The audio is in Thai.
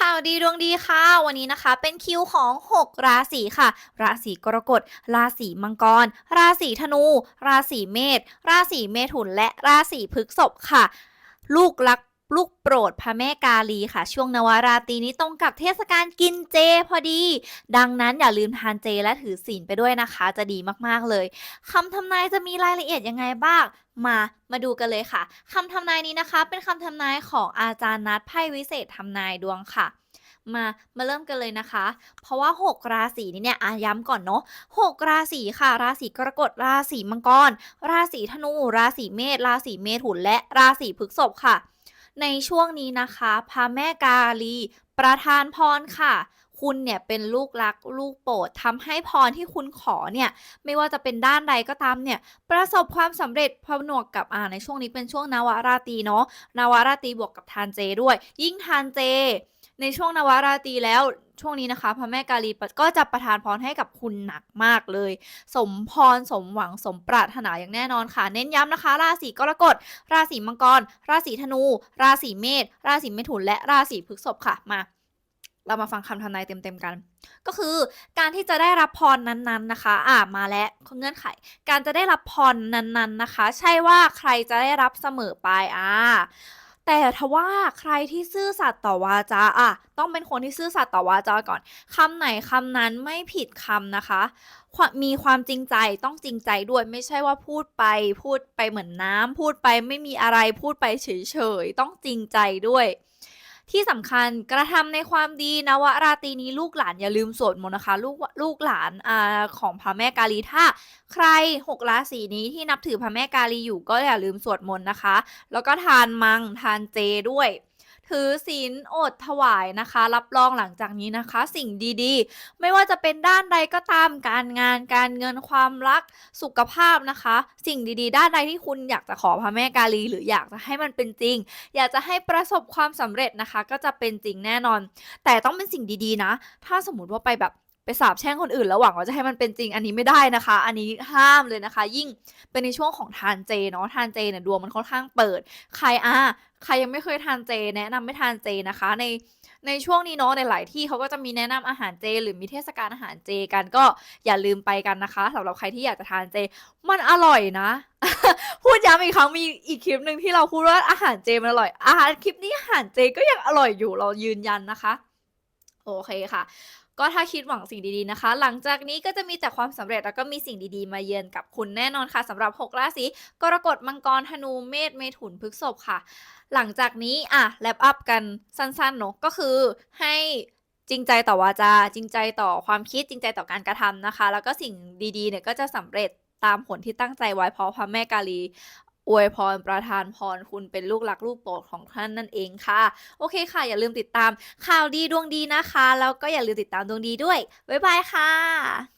ข่าวดีดวงดีค่ะ วันนี้นะคะ เป็นคิวของ 6 ราศีค่ะ ราศีกรกฎ ราศีมังกร ราศีธนู ราศีเมษราศีเมถุนและราศีพฤษภค่ะ ลูกรัก ลูกโปรดพระแม่กาลีค่ะ ช่วงนวาราตรีนี้ตรงกับเทศกาลกินเจพอดี ดังนั้นอย่าลืมทานเจและถือศีลไปด้วยนะคะ จะดีมากๆเลยคำทำนายจะมีรายละเอียดยังไงบ้างมามาดูกันเลยค่ะคำทำนายนี้นะคะ เป็นคำทำนายของอาจารย์นัดไพ่วิเศษทำนายดวงค่ะมามาเริ่มกันเลยนะคะ เพราะว่า 6 ราศีนี้เนี่ยอะย้ำก่อนเนาะ6ราศีค่ะ ราศีกรกฎราศีมังกร ราศีธนู ราศีเมษราศีเมถุนและราศีพฤษภค่ะ ในช่วงนี้นะคะพระแม่กาลี ประทานพรค่ะ คุณเนี่ยเป็นลูกรักลูกโปรดทำให้พรที่คุณขอเนี่ย ไม่ว่าจะเป็นด้านใดก็ตามเนี่ย ประสบความสำเร็จพนวกกับอ่าในช่วงนี้เป็นช่วงนาวราตรีเนาะนาวราตรีบวกกับทานเจด้วย ยิ่งทานเจ ในช่วงนวาราตรีแล้วช่วงนี้นะคะพระแม่กาลีก็จะประทานพรให้กับคุณหนักมากเลย สมพรสมหวังสมปรารถนาอย่างแน่นอนค่ะ เน้นย้ำนะคะ ราศีกรกฎ ราศีมังกร ราศีธนู ราศีเมษราศีเมถุน และราศีพฤษภค่ะมาเรามาฟังคำทำนายเต็มๆกัน ก็คือการที่จะได้รับพรนั้นๆนะคะ อ่ามาแล้วเงื่อนไข การจะได้รับพรนั้นๆนะคะ ใช่ว่าใครจะได้รับเสมอไปอ่า แต่ทว่าใครที่ซื่อสัตย์ต่อวาจาอะต้องเป็นคนที่ซื่อสัตย์ต่อวาจาก่อนคำไหนคำนั้นไม่ผิดคำนะคะคมมีความจริงใจต้องจริงใจด้วยไม่ใช่ว่าพูดไปพูดไปเหมือนน้ำพูดไปไม่มีอะไรพูดไปเฉยๆต้องจริงใจด้วย ที่สำคัญกระทำในความดีนะวราตรีนี้ลูกหลานอย่าลืมสวดมนต์นะคะ ลูกลูกหลานอ่าของพระแม่กาลีถ้า ใครหกราศีนี้ที่นับถือพระแม่กาลีอยู่ก็อย่าลืมสวดมนต์นะคะ แล้วก็ทานมังทานเจด้วย ถือศีลอดถวายนะคะ รับรองหลังจากนี้นะคะ สิ่งดีๆ ไม่ว่าจะเป็นด้านใดก็ตามการงานการเงินความรักสุขภาพนะคะ สิ่งดีๆ ด้านใดที่คุณอยากจะขอพระแม่กาลี หรืออยากจะให้มันเป็นจริง อยากจะให้ประสบความสำเร็จนะคะ ก็จะเป็นจริงแน่นอน แต่ต้องเป็นสิ่งดีๆนะ ถ้าสมมติว่าไปแบบ ไปสาบแช่งคนอื่นแล้วหวังว่าจะให้มันเป็นจริงอันนี้ไม่ได้นะคะ อันนี้ห้ามเลยนะคะ ยิ่งเป็นในช่วงของทานเจเนาะทานเจเนี่ยดวงมันค่อนข้างเปิด ใครอะใครยังไม่เคยทานเจ แนะนำไม่ทานเจนะคะ ในในช่วงนี้เนาะในหลายที่เขาก็จะมีแนะนำอาหารเจ หรือมีเทศกาลอาหารเจกันก็อย่าลืมไปกันนะคะสำหรับใครที่อยากจะทานเจ มันอร่อยนะ พูดย้ำอีกครั้งมีอีกคลิปหนึ่งที่เราพูดว่าอาหารเจมันอร่อยอาหารคลิปนี้อาหารเจก็ยังอร่อยอยู่เรายืนยันนะคะ โอเคค่ะ ก็ถ้าคิดหวังสิ่งดีๆนะคะ หลังจากนี้ก็จะมีแต่ความสำเร็จแล้วก็มีสิ่งดีๆ มาเยือนกับคุณแน่นอนค่ะสำหรับ 6 ราศีกรกฎมังกรธนูเมษเมถุนพฤษภค่ะ หลังจากนี้อะแลปอัพกันสั้นๆเนอะก็คือให้จริงใจต่อวาจา จริงใจต่อความคิดจริงใจต่อการกระทำนะคะ แล้วก็สิ่งดีๆเนี่ยก็จะสำเร็จตามผลที่ตั้งใจไว้เพราะพระแม่กาลี อวยพรประทานพรคุณเป็นลูกหลักลูกโปรดของท่านนั่นเองค่ะ โอเคค่ะ อย่าลืมติดตามข่าวดีดวงดีนะคะ แล้วก็อย่าลืมติดตามดวงดีด้วย บ๊ายบายค่ะ